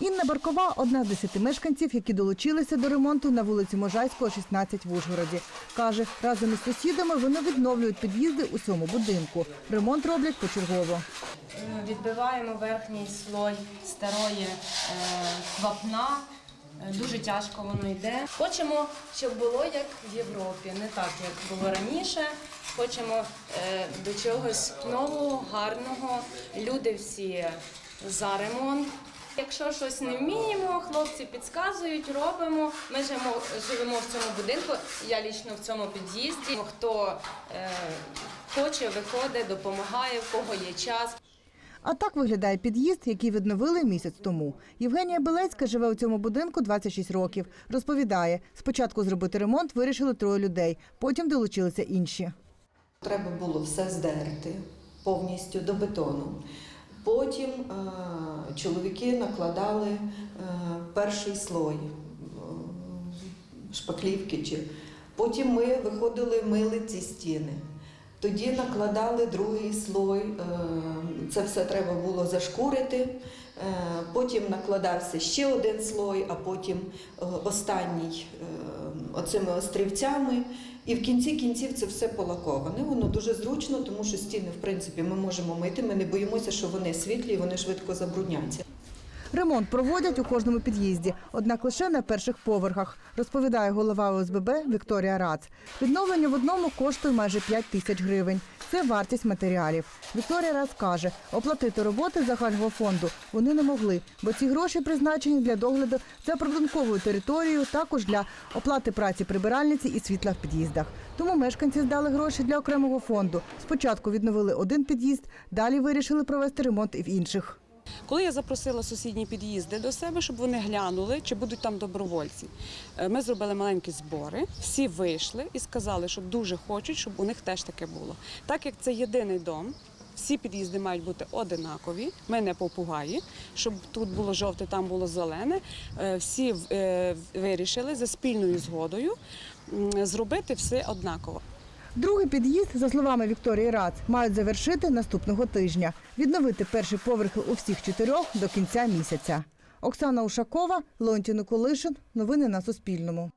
Інна Баркова одна з десяти мешканців, які долучилися до ремонту на вулиці Можайського, 16 в Ужгороді. Каже, разом із сусідами вони відновлюють під'їзди у цьому будинку. Ремонт роблять почергово. Відбиваємо верхній слой старої е, вапна. Е, Дуже тяжко воно йде. Хочемо, щоб було як в Європі, не так, як було раніше. Хочемо е, до чогось нового, гарного. Люди всі за ремонт. Якщо щось не вміємо, хлопці підказують, робимо. Ми живемо, живемо в цьому будинку. Я лічно в цьому під'їзді. Хто е, хоче, виходить, допомагає, в кого є час. А так виглядає під'їзд, який відновили місяць тому. Євгенія Белецька живе у цьому будинку 26 років. Розповідає, спочатку зробити ремонт вирішили троє людей, потім долучилися інші. Треба було все здерти повністю до бетону. Потім е, чоловіки накладали е, перший слой е, шпаклівки. Чи. Потім ми виходили, мили ці стіни. Тоді накладали другий слой, це все треба було зашкурити. Потім накладався ще один слой, а потім останній оцими острівцями. І в кінці кінців це все полаковане. Воно дуже зручно, тому що стіни, в принципі, ми можемо мити. Ми не боїмося, що вони світлі і вони швидко забрудняться. Ремонт проводять у кожному під'їзді, однак лише на перших поверхах, розповідає голова ОСББ Вікторія Рац. Відновлення в одному коштує майже 5 тисяч гривень. Це вартість матеріалів. Вікторія Рац каже, оплатити роботи загального фонду вони не могли, бо ці гроші призначені для догляду за прибудинковою територією, також для оплати праці прибиральниці і світла в під'їздах. Тому мешканці здали гроші для окремого фонду. Спочатку відновили один під'їзд, далі вирішили провести ремонт і в інших. Коли я запросила сусідні під'їзди до себе, щоб вони глянули, чи будуть там добровольці, е, ми зробили маленькі збори. Всі вийшли і сказали, що дуже хочуть, щоб у них теж таке було. Так як це єдиний дом. Всі під'їзди мають бути одинакові. Ми не попугаї, щоб тут було жовте, там було зелене. Е, Всі е, вирішили за спільною згодою зробити все однаково. Другий під'їзд, за словами Вікторії Рац, мають завершити наступного тижня. Відновити перші поверхи у всіх чотирьох до кінця місяця. Оксана Ушакова, Леонтій Николишин. Новини на Суспільному.